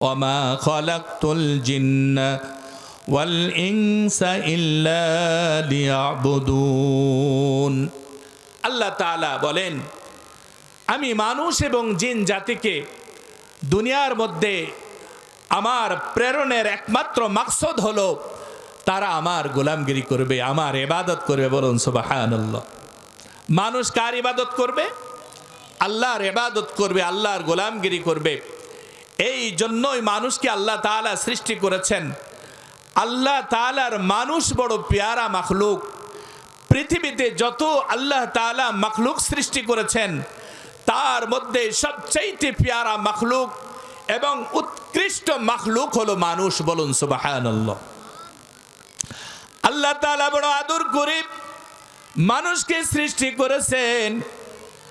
وما خلقت الجن والإنس إلا ليعبدون আল্লাহ তাআলা বলেন আমি মানুষ এবং জিন জাতিকে দুনিয়ার মধ্যে আমার প্রেরণের একমাত্র মাকসদ হলো তারা আমার গোলামগিরি করবে আমার এবাদত করবে বলুন সুবহানাল্লাহ মানুষ কার ইবাদত করবে আল্লাহর এবাদত করবে আল্লাহর গোলামগিরি করবে এই জন্যই মানুষকে আল্লাহ তাআলা সৃষ্টি করেছেন। আল্লাহ তালার মানুষ বড় পেয়ারা মাখলুক। পৃথিবীতে যত আল্লাহ তাআলা মাখলুক সৃষ্টি করেছেন, তার মধ্যে সবচাইতে পেয়ারা মাখলুক এবং উৎকৃষ্ট মাখলুক হলো মানুষ বলুন সুবহানাল্লাহ। আল্লাহ তাআলা বড় আদর করে মানুষকে সৃষ্টি করেছেন।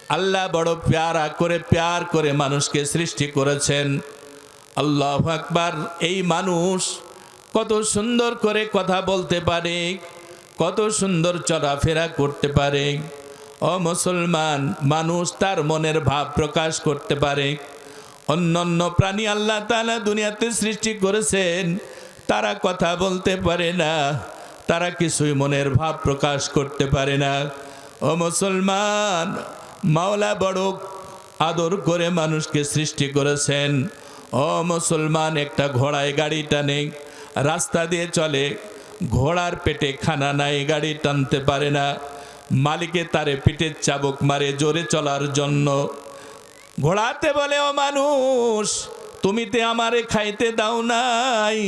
আল্লাহ বড় প্যারা করে, প্যার করে মানুষকে সৃষ্টি করেছেন। আল্লাহ আকবার, এই মানুষ কত সুন্দর করে কথা বলতে পারে, কত সুন্দর চলাফেরা করতে পারে। ও মুসলমান, মানুষ তার মনের ভাব প্রকাশ করতে পারে। অন্যান্য প্রাণী আল্লাহ তালা দুনিয়াতে সৃষ্টি করেছেন, তারা কথা বলতে পারে না, তারা কিছুই মনের ভাব প্রকাশ করতে পারে না। ও মুসলমান, মাওলা বড় আদর করে মানুষকে সৃষ্টি করেছেন ও মুসলমান, একটা ঘোড়ায় গাড়ি টানে রাস্তা দিয়ে চলে, ঘোড়ার পেটে খানা নাই, গাড়ি টানতে পারে না। মালিকে তারে পিঠের চাবুক মারে জোরে চলার জন্য। ঘোড়াতে বলে, ও মানুষ, তুমি তে আমারে খাইতে দাও নাই,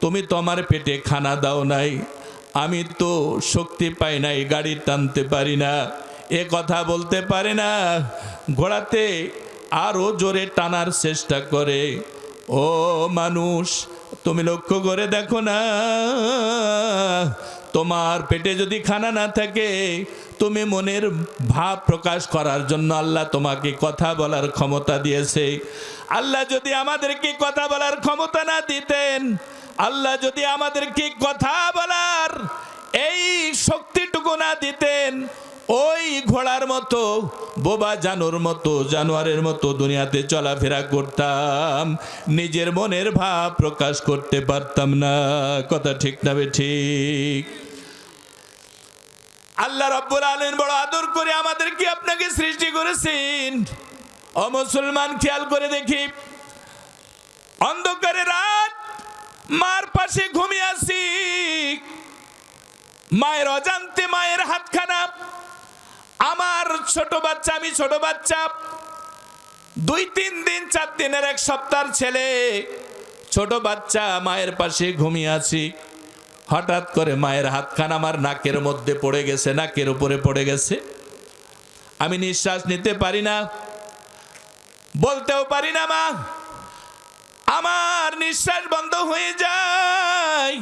তুমি তো আমার পেটে খানা দাও নাই। আমি তো শক্তি পাই নাই, গাড়ি টানতে পারি না। এ কথা বলতে পারে না। ঘোড়াতে আরও জোরে টানার চেষ্টা করে। ও মানুষ, তুমি লক্ষ্য করে দেখো না। তোমার পেটে যদি খানা না থাকে, তুমি মনের ভাব প্রকাশ করার জন্য আল্লাহ তোমাকে কথা বলার ক্ষমতা দিয়েছে। আল্লাহ যদি আমাদেরকে কথা বলার ক্ষমতা না দিতেন, আল্লাহ যদি আমাদেরকে কথা বলার এই শক্তিটুকু না দিতেন ঘোড়ার মতো, বোবা জানোর মতো, জানোয়ারের মতো দুনিয়াতে চলাফেরা করতাম। নিজের মনের ভাব প্রকাশ করতে পারতাম না। কথা ঠিক না ঠিক। আল্লাহ রব্বুল আলমিন বড় আদর করে আমাদেরকে আপনাকে সৃষ্টি করেছেন। ও মুসলমান, খেয়াল করে দেখি। অন্ধকারে রাত, মার পাশে ঘুমিয়ে আসি মায়ের অজান্তে মায়ের হাতখানা আমার ছোট বাচ্চা, আমি ছোট বাচ্চা। দুই, তিন দিন, চার দিনের এক সপ্তাহ ছেলে। ছোট বাচ্চা, মায়ের পাশে ঘুমিয়ে আছি। হঠাৎ করে মায়ের হাতখানা আমার নাকের মধ্যে পড়ে গেছে, নাকের উপরে পড়ে গেছে। আমি নিঃশ্বাস নিতে পারি না। বলতেও পারি না, মা। আমার নিঃশ্বাস বন্ধ হয়ে যায়।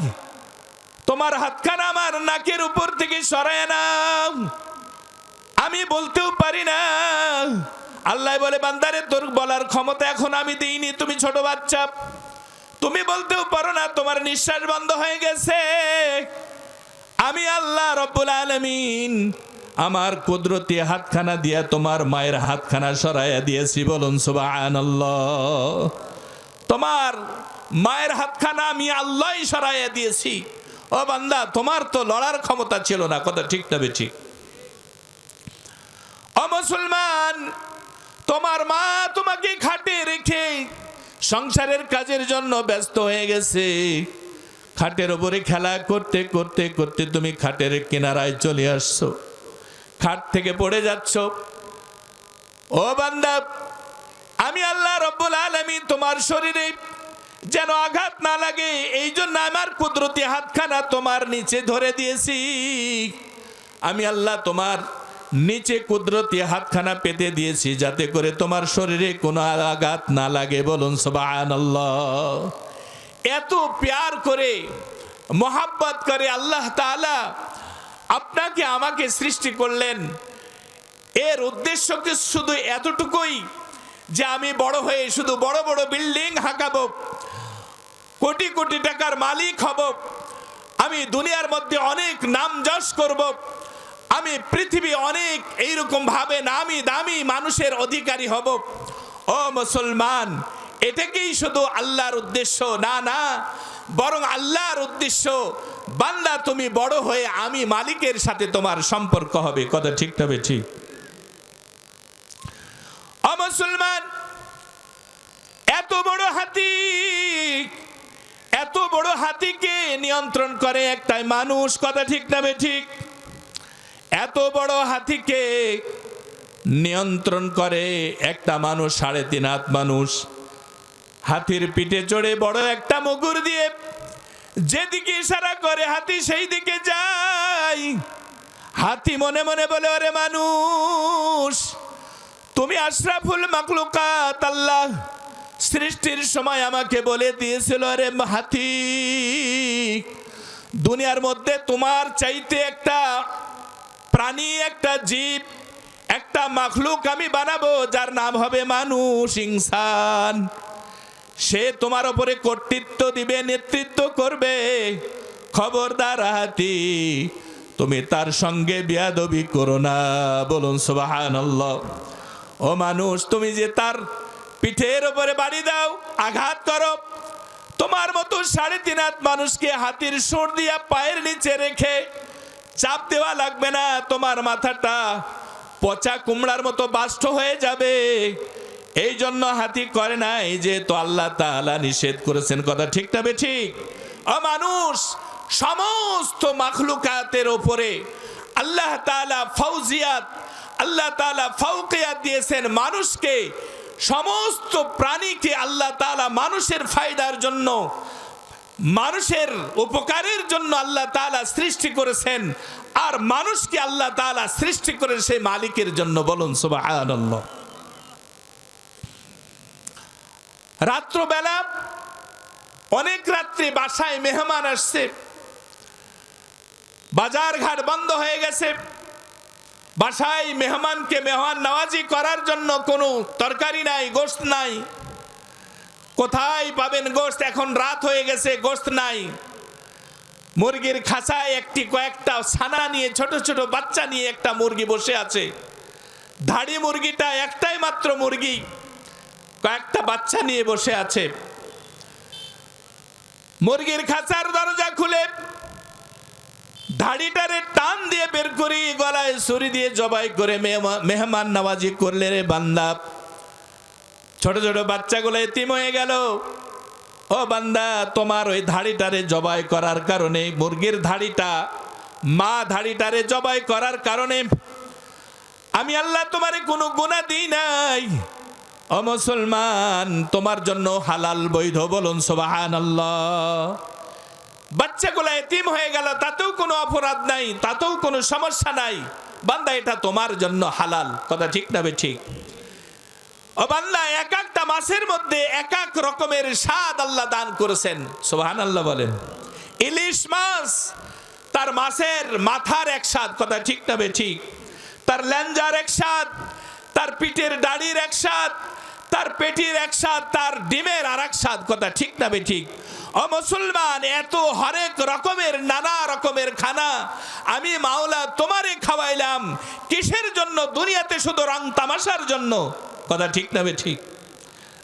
তোমার হাতখানা আমার নাকের উপর থেকে সরায় নাও। আমি বলতেও পারি না। আল্লাহ বলে, বান্দারে, তোর বলার ক্ষমতা এখন আমি দিইনি, তুমি ছোট বাচ্চা। তুমি বলতেও পারো না, তোমার নিঃশ্বাস বন্ধ হয়ে গেছে। আমি আল্লাহ রব্বুল আলমিন আমার কুদরতি হাতখানা দিয়া তোমার মায়ের হাতখানা সরাইয়া দিয়েছি, বলুন সুবহানাল্লাহ। তোমার মায়ের হাতখানা আমি আল্লাহ সরাইয়া দিয়েছি। ও বান্দা, তোমার তো লড়ার ক্ষমতা ছিল না, কথা ঠিক না ঠিক। ও মুসলমান, তোমার মা তোমাকে খাটে রেখে সংসারের কাজের জন্য ব্যস্ত হয়ে গেছে। খাটের ওপরে খেলা করতে করতে করতে তুমি খাটের কিনারায় চলে আসছো। খাট থেকে পড়ে যাচ্ছ। ও বান্দা, আমি আল্লাহ রব্বুল আলমিন তোমার শরীরে যেন আঘাত না লাগে এই জন্য আমার কুদরতি হাতখানা তোমার নিচে ধরে দিয়েছি। আমি আল্লাহ তোমার নিচে কুদরতি হাতখানা পেতে দিয়েছি, যাতে করে তোমার শরীরে কোনো আঘাত না লাগে। বলুন এত প্যার করে, মোহাব্বত করে আল্লাহ তাআলা আপনাকে আমাকে সৃষ্টি করলেন। এর উদ্দেশ্য কি শুধু এতটুকুই যে আমি বড় হয়ে শুধু বড় বড় বিল্ডিং হাঁকাবো, কোটি কোটি টাকার মালিক হব, আমি দুনিয়ার মধ্যে অনেক নাম যশ করব আমি পৃথিবী অনেক এইরকম ভাবে নামি দামি মানুষের অধিকারী হব। ও মুসলমান, এটাকেই শুধু আল্লাহর উদ্দেশ্য? না না। বরং আল্লাহর উদ্দেশ্য, বান্দা তুমি বড় হয়ে আমি মালিকের সাথে তোমার সম্পর্ক হবে। কথা ঠিক তবে ঠিক। অমুসলমান এত বড় হাতি, এত বড় হাতিকে নিয়ন্ত্রণ করে একটাই মানুষ? কথা ঠিক তবে ঠিক। এত বড় হাতিকে নিয়ন্ত্রণ করে একটা মানুষ, সাড়ে তিন হাত মানুষ। হাতির পিঠে চড়ে বড় একটা মুগুর দিয়ে যেদিকে ইশারা করে হাতি সেই দিকে যায়। হাতি মনে মনে বলে, ওরে মানুষ, তুমি আশরাফুল মাকলুকাত আল্লাহ সৃষ্টির সময় আমাকে বলে দিয়েছিল রে হাতি। দুনিয়ার মধ্যে তোমার চাইতে একটা প্রাণী একটা জীব, একটা মাখলুক আমি বানাবো, যার নাম হবে মানুষ ইনসান সে তোমার ওপরে কর্তৃত্ব দিবে, নেতৃত্ব করবে। খবরদার হাতি, তুমি তার সঙ্গে বিয়াদবি করো না। বলুন সুবাহান ও মানুষ, তুমি যে তার পিঠের ওপরে বাড়ি দাও, আঘাত করো। তোমার মতো সাড়ে তিন হাত মানুষকে হাতির সুর দিয়া পায়ের নিচে রেখে চাপ দেওয়া লাগবে না, তোমার মাথাটা পচা কুমড়ার মতো বাষ্ট হয়ে যাবে। এই জন্য হাতি করে নাই যে, তো আল্লাহ তাআলা নিষেধ করেছেন। কথা ঠিক না ঠিক? ও মানুষ সমস্ত মাখলুকাতের ওপরে আল্লাহ তাআলা ফৌজিয়াত আল্লাহ তাআলা ফাউকিয়াত দিয়েছেন মানুষকে। সমস্ত প্রাণীকে আল্লাহ তাআলা মানুষের ফায়দার জন্য মানুষের উপকারের জন্য আল্লাহ তাআলা সৃষ্টি করেছেন আর মানুষকে আল্লাহ তাআলা সৃষ্টি করে সেই মালিকের জন্য। বলুন, সুবহানাল্লাহ। রাত্রবেলা অনেক রাত্রে বাসায় মেহমান আসছে, বাজার ঘাট বন্ধ হয়ে গেছে। বাসায় মেহমানকে মেহমান নওয়াজি করার জন্য কোনো তরকারি নাই গোস্ত নাই। কোথায় পাবেন গোস্ত এখন রাত হয়ে গেছে গোস্ত নাই। মুরগির খাঁচায় একটি কয়েকটা ছানা নিয়ে, ছোট ছোট বাচ্চা নিয়ে একটা মুরগি বসে আছে। ধাড়ি মুরগিটা একটাই মাত্র মুরগি, কয়েকটা বাচ্চা নিয়ে বসে আছে। মুরগির খাঁচার দরজা খুলে, ধাড়িটারে টান দিয়ে বের করি, গলায় ছুরি দিয়ে জবাই করে, মেহমা- মেহমান নামাজি করলে রে বান্দা। ছোট ছোট বাচ্চাগুলো এতিম হয়ে গেল। ও বান্দা, তোমার ওই ধাড়িটারে জবাই করার কারণে, মুরগির ধাড়িটা, মা ধাড়িটারে জবাই করার কারণে আমি আল্লাহ তোমারে কোনো গুণা দিই নাই। ও মুসলমান, তোমার জন্য হালাল বৈধ বলুন সোবাহান আল্লাহ বাচ্চাগুলো এতিম হয়ে গেল, তাতেও কোনো অপরাধ নাই, তাতেও কোনো সমস্যা নাই। বান্দা, এটা তোমার জন্য হালাল। কথা ঠিক না ঠিক? ও বান্দা, এক একটা মাসের মধ্যে এক এক রকমের স্বাদ আল্লাহ দান করেছেন। সোহান আল্লাহ বলেন। ইলিশ মাছ, তার মাছের মাথার এক স্বাদ, কথা ঠিক না ঠিক? তার ল্যাঞ্জার এক স্বাদ, তার পিঠের দাড়ির এক স্বাদ, তার পেটির এক স্বাদ, তার ডিমের আর এক স্বাদ, কথা ঠিক না ঠিক? ও মুসলমান, এত হরেক রকমের, নানা রকমের খানা আমি মাওলা তোমারে খাওয়াইলাম, কিসের জন্য? দুনিয়াতে শুধু রং তামাশার জন্য। কথা ঠিক না ঠিক?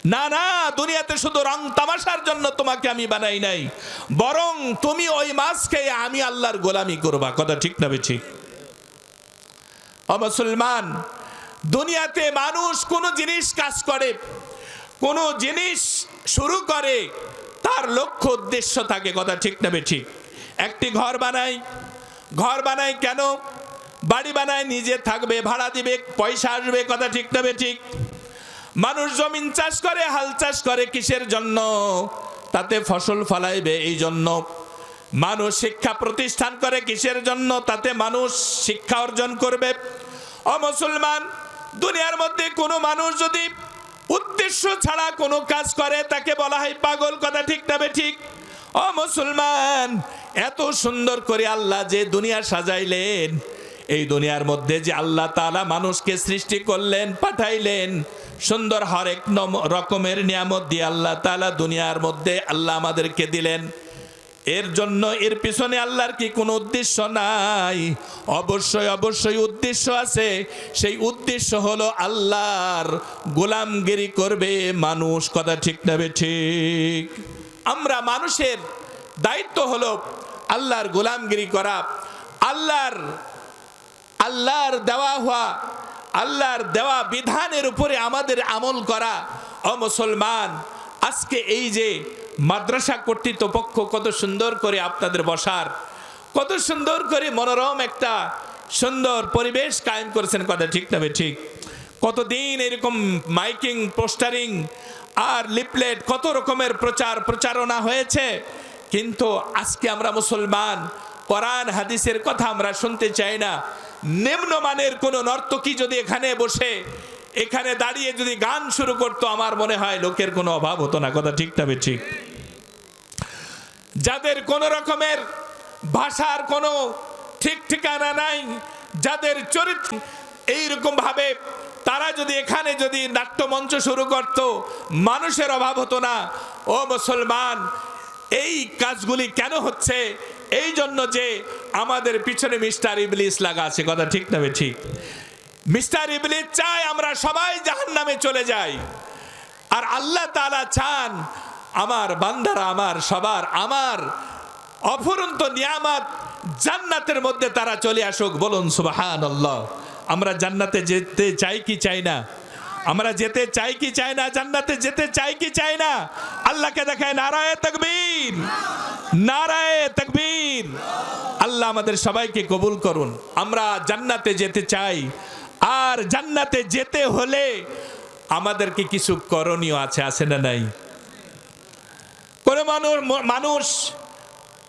না না, দুনিয়াতে শুধু রং তামাশার জন্য তোমাকে আমি বানাই নাই। বরং তুমি ওই মাছ খেয়ে আমি আল্লাহর গোলামি করবা। কথা ঠিক না ঠিক? মুসলমান, দুনিয়াতে মানুষ কোনো জিনিস কাজ করে, কোনো জিনিস শুরু করে, তার লক্ষ্য উদ্দেশ্য থাকে। কথা ঠিক না ঠিক? একটি ঘর বানাই। ঘর বানাই কেন? বাড়ি বানায়, নিজে থাকবে, ভাড়া দিবে, পয়সা আসবে। কথা ঠিক না ঠিক? মানুষ জমিন চাষ করে, হাল চাষ করে কিসের জন্য? তাতে ফসল ফলাইবে এই জন্য। মানুষ শিক্ষা প্রতিষ্ঠান করে কিসের জন্য? তাতে মানুষ শিক্ষা অর্জন করবে। অ মুসলমান, দুনিয়ার মধ্যে কোনো মানুষ যদি উদ্দেশ্য ছাড়া কোনো কাজ করে, তাকে বলা হয় পাগল, কথা ঠিক না বে ঠিক? অ মুসলমান, এত সুন্দর করে আল্লাহ যে দুনিয়া সাজাইলেন এই দুনিয়ার মধ্যে যে আল্লাহ তাআলা মানুষকে সৃষ্টি করলেন, পাঠাইলেন, সুন্দর হরেক রকমের নিয়ামত দিয়ে আল্লাহ তাআলা দুনিয়ার মধ্যে আল্লাহ আমাদেরকে দিলেন। এর জন্য এর পিছনে আল্লাহর কি কোনো উদ্দেশ্য নাই? অবশ্যই অবশ্যই উদ্দেশ্য আছে। সেই উদ্দেশ্য হলো আল্লাহর গোলামগিরি করবে মানুষ, কথা ঠিক নেবে ঠিক? আমরা মানুষের দায়িত্ব হলো আল্লাহর গোলামগিরি করা, আল্লাহর আল্লাহর দেওয়া হওয়া, আল্লাহর দেওয়া বিধানের উপরে আমাদের আমল করা। ও মুসলমান, আজকে এই যে মাদ্রাসা কর্তৃপক্ষ কত সুন্দর করে আপনাদের বসার, কত সুন্দর করে মনোরম একটা সুন্দর পরিবেশ কায়েম করেছেন, কথা ঠিক তবে ঠিক? কতদিন এরকম মাইকিং, পোস্টারিং আর লিপলেট কত রকমের প্রচার প্রচারণা হয়েছে। কিন্তু আজকে আমরা মুসলমান, কোরআন, হাদিসের কথা আমরা শুনতে চাই না। নিম্নমানের কোনো নর্তকী যদি এখানে বসে, এখানে দাঁড়িয়ে যদি গান শুরু করতো, আমার মনে হয় লোকের কোনো অভাব হতো না। কথা ঠিক তবে ঠিক। যাদের কোনো রকমের ভাষার কোনো ঠিক ঠিকানা নাই, যাদের চরিত্র এইরকম ভাবে তারা যদি এখানে যদি নাট্যমঞ্চ শুরু করত, মানুষের অভাব হতো না। ও মুসলমান, এই কাজগুলি কেন হচ্ছে? এই জন্য যে আমাদের পিছনে মিস্টার ইবলিস লাগা আছে, কথা ঠিক না ঠিক? মিস্টার ইবলিস চায় আমরা সবাই জাহান নামে চলে যাই। আর আল্লাহ তাআলা চান আমার বান্দারা, আমার সবার, আমার অফুরন্ত নিয়ামত জান্নাতের মধ্যে তারা চলে আসুক। বলুন সুবাহান আল্লাহ আমরা জান্নাতে যেতে চাই কি চাই না? আমরা যেতে চাই কি চাই না? জান্নাতে যেতে চাই কি চাই না? আল্লাহকে দেখায় নারায় তকবীর। নারায় তকবীর। আল্লাহ আমাদের সবাইকে কবুল করুন। আমরা জান্নাতে যেতে চাই। আর জান্নাতে যেতে হলে আমাদেরকে কিছু করণীয় আছে আছে না নাই? কোনো মানুষ মানুষ,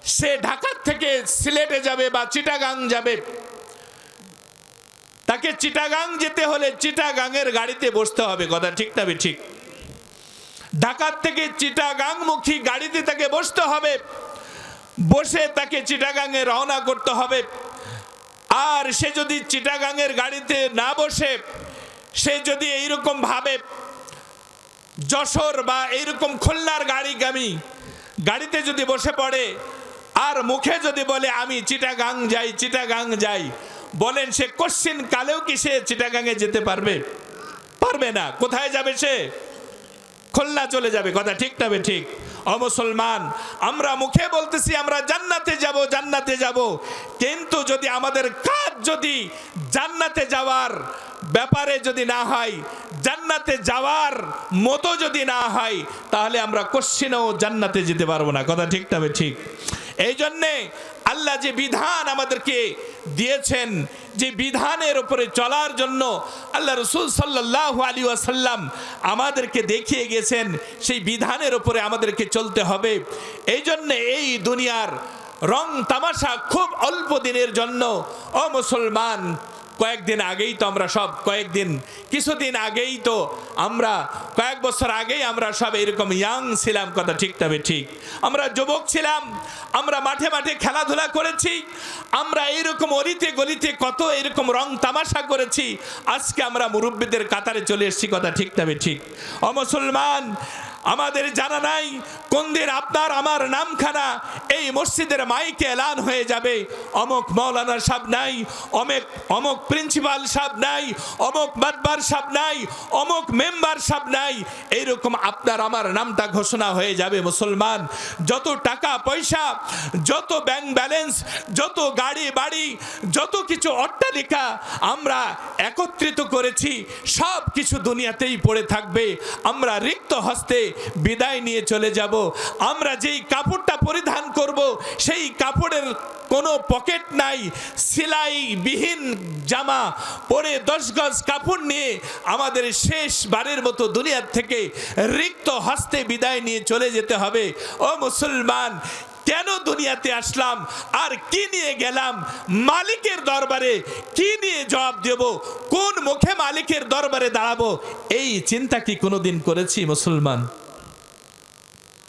সে ঢাকার থেকে সিলেটে যাবে বা চিটাগাং যাবে। তাকে চিটাগাং যেতে হলে চিটাগাংয়ের গাড়িতে বসতে হবে। কথা ঠিক না ঠিক? ঢাকার থেকে চিটাগাং মুখী গাড়িতে তাকে বসতে হবে। বসে তাকে চিটাগাংয়ে রওনা করতে হবে। আর সে যদি চিটাগাংয়ের গাড়িতে না বসে, সে যদি এইরকম ভাবে যশোর বা এইরকম খুলনার গাড়িগামী গাড়িতে যদি বসে পড়ে, আর মুখে যদি বলে, আমি চিটাগাং যাই চিটাগাং যাই, বলেন সে কোশ্চিন কালেও কি সে চিটাগাংয়ে যেতে পারবে? পারবে না। কোথায় যাবে সে? খুলনা চলে যাবে। কথা ঠিক তবে ঠিক? ও মুসলমান, আমরা মুখে বলতেছি আমরা জান্নাতে যাব জান্নাতে যাব। কিন্তু যদি আমাদের কাজ যদি জান্নাতে যাওয়ার ব্যাপারে যদি না হয়, জান্নাতে যাওয়ার মতো যদি না হয়, তাহলে আমরা কোশ্চিনেও জান্নাতে যেতে পারব না। কথা ঠিক তবে ঠিক? এই জন্যে আল্লাহ যে বিধান আমাদেরকে দিয়েছেন, যে বিধানের উপরে চলার জন্য আল্লাহ রসুল সাল্লাহ আলী আসাল্লাম আমাদেরকে দেখিয়ে গেছেন, সেই বিধানের উপরে আমাদেরকে চলতে হবে। এই জন্যে এই দুনিয়ার রং তামাশা খুব অল্প দিনের জন্য অমুসলমান মুসলমান কয়েকদিন আগেই তো আমরা সব, কয়েকদিন, কিছুদিন আগেই তো আমরা, কয়েক বছর আগেই আমরা সব এরকম ইয়াং ছিলাম, কথা ঠিক তবে ঠিক। আমরা যুবক ছিলাম, আমরা মাঠে মাঠে খেলাধুলা করেছি, আমরা এইরকম অলিতে গলিতে কত এরকম রং তামাশা করেছি, আজকে আমরা মুরব্বীদের কাতারে চলে এসেছি, কথা ঠিক তবে ঠিক। ও মুসলমান আমাদের জানা নাই কোন দিন আপনার আমার নামখানা এই মসজিদের মাইকে এলান হয়ে যাবে। অমক মৌলানা সাহেব নাই, অমেক, অমক প্রিন্সিপাল সাহেব নাই, অমক মাতবার সাহেব নাই, অমক মেম্বার সাহেব নাই। এইরকম আপনার আমার নামটা ঘোষণা হয়ে যাবে মুসলমান। যত টাকা পয়সা, যত ব্যাংক ব্যালেন্স যত গাড়ি বাড়ি, যত কিছু অট্টালিকা আমরা একত্রিত করেছি সব কিছু দুনিয়াতেই পড়ে থাকবে। আমরা রিক্ত হস্তে বিদায় নিয়ে চলে যাব। আমরা যেই কাপড়টা পরিধান করব, সেই কাপড়ের কোনো পকেট নাই, সেলাইবিহীন জামা পরে দশ গজ কাপড় নিয়ে আমাদের শেষ বারের মতো দুনিয়ার থেকে রিক্ত হস্তে বিদায় নিয়ে চলে যেতে হবে। ও মুসলমান, কেন দুনিয়াতে আসলাম? আর কি নিয়ে গেলাম? মালিকের দরবারে কি নিয়ে জবাব দেব? কোন মুখে মালিকের দরবারে দাঁড়াবো? এই চিন্তা কি কোনোদিন করেছি মুসলমান?